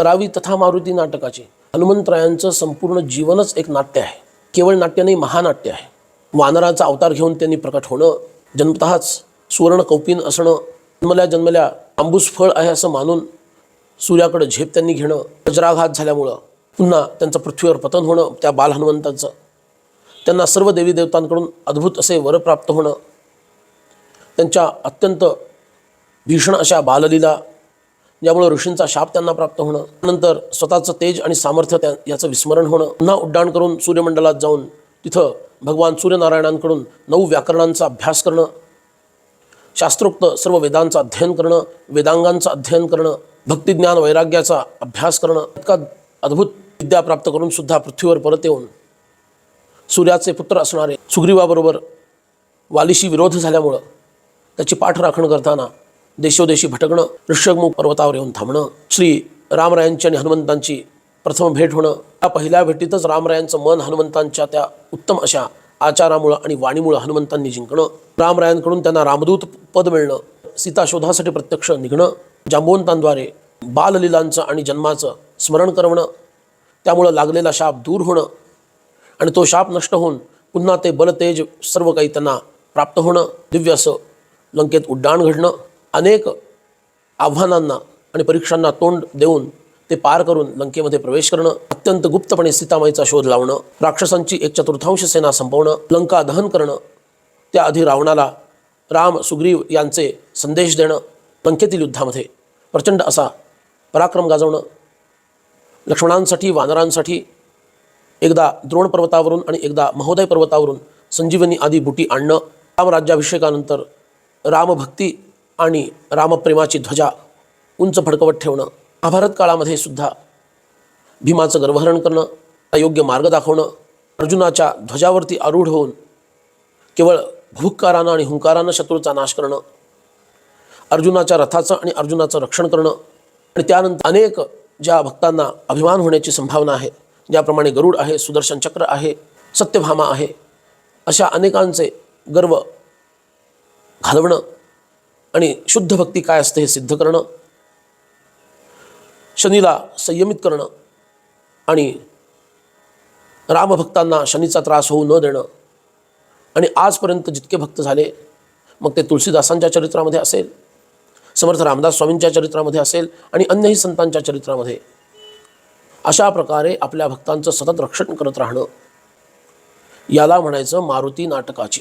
करावी तथा मारुती नाटकाची. हनुमंतरायांचं संपूर्ण जीवनच एक नाट्य आहे. केवळ नाट्य नाही महानाट्य आहे. वानराचा अवतार घेऊन त्यांनी प्रकट होणं जन्मतःच सुवर्ण कौपिन असणं जन्मल्या जन्मल्या आंबूस फळ आहे असं मानून सूर्याकडे झेप त्यांनी घेणं वज्राघात झाल्यामुळं पुन्हा त्यांचं पृथ्वीवर पतन होणं त्या बाल हनुमंतांचं. त्यांना सर्व देवी देवतांकडून अद्भुत असे वर प्राप्त होणं त्यांच्या अत्यंत भीषण अशा बाललीला ज्यामुळे ऋषींचा शाप त्यांना प्राप्त होणं नंतर स्वतःचं तेज आणि सामर्थ्य त्या याचं विस्मरण होणं पुन्हा उड्डाण करून सूर्यमंडलात जाऊन तिथं भगवान सूर्यनारायणांकडून नऊ व्याकरणांचा अभ्यास करणं शास्त्रोक्त सर्व वेदांचं अध्ययन करणं वेदांगांचं अध्ययन करणं भक्तिज्ञान वैराग्याचा अभ्यास करणं इतका अद्भुत विद्या प्राप्त करून सुद्धा पृथ्वीवर परत येऊन सूर्याचे पुत्र असणारे सुग्रीवाबरोबर वालीशी विरोध झाल्यामुळं त्याची पाठराखण करताना देशोदेशी भटकणं ऋषभमुख पर्वतावर येऊन थांबणं श्री रामरायांची आणि हनुमंतांची प्रथम भेट होणं त्या पहिल्या भेटीतच रामरायांचं मन हनुमंतांच्या त्या उत्तम अशा आचारामुळं आणि वाणीमुळं हनुमंतांनी जिंकणं रामरायांकडून त्यांना रामदूत पद मिळणं सीता शोधासाठी प्रत्यक्ष निघणं जांबवंतांद्वारे बाललीलांचं आणि जन्माचं स्मरण करवणं त्यामुळं लागलेला शाप दूर होणं आणि तो शाप नष्ट होऊन पुन्हा ते बलतेज सर्व काही त्यांना प्राप्त होणं दिव्य असं लंकेत उड्डाण घडणं अनेक आव्हानांना आणि परीक्षांना तोंड देऊन ते पार करून लंकेमध्ये प्रवेश करणं अत्यंत गुप्तपणे सीतामाईचा शोध लावणं राक्षसांची एक चतुर्थांश सेना संपवणं लंका दहन करणं त्याआधी रावणाला राम सुग्रीव यांचे संदेश देणं लंकेतील युद्धामध्ये प्रचंड असा पराक्रम गाजवणं लक्ष्मणांसाठी वानरांसाठी एकदा द्रोण पर्वतावरून आणि एकदा महोदय पर्वतावरून संजीवनी आदी बुटी आणणं रामराज्याभिषेकानंतर रामभक्ती आणि रामप्रेमाची ध्वजा उंच फडकवत ठेवणं महाभारत काळामध्ये सुद्धा भीमाचं गर्भहरण करणं अयोग्य मार्ग दाखवणं अर्जुनाच्या ध्वजावरती आरूढ होऊन केवळ भूकारानं आणि हुंकारानं शत्रूचा नाश करणं अर्जुनाच्या रथाचं आणि अर्जुनाचं रक्षण करणं आणि त्यानंतर अनेक ज्या भक्तांना अभिमान होण्याची संभावना आहे ज्याप्रमाणे गरुड आहे सुदर्शन चक्र आहे सत्यभामा आहे अशा अनेकांचे गर्व घालवणं आणि शुद्ध भक्ती काय असते हे सिद्ध करणं शनीला संयमित करणं आणि रामभक्तांना शनीचा त्रास होऊ न देणं आणि आजपर्यंत जितके भक्त झाले मग ते तुलसीदासांच्या चरित्रामध्ये असेल समर्थ रामदास स्वामींच्या चरित्रामध्ये असेल आणि अन्यही संतांच्या चरित्रामध्ये अशा प्रकारे आपल्या भक्तांचं सतत रक्षण करत राहणं याला म्हणायचं मारुती नाटकाची.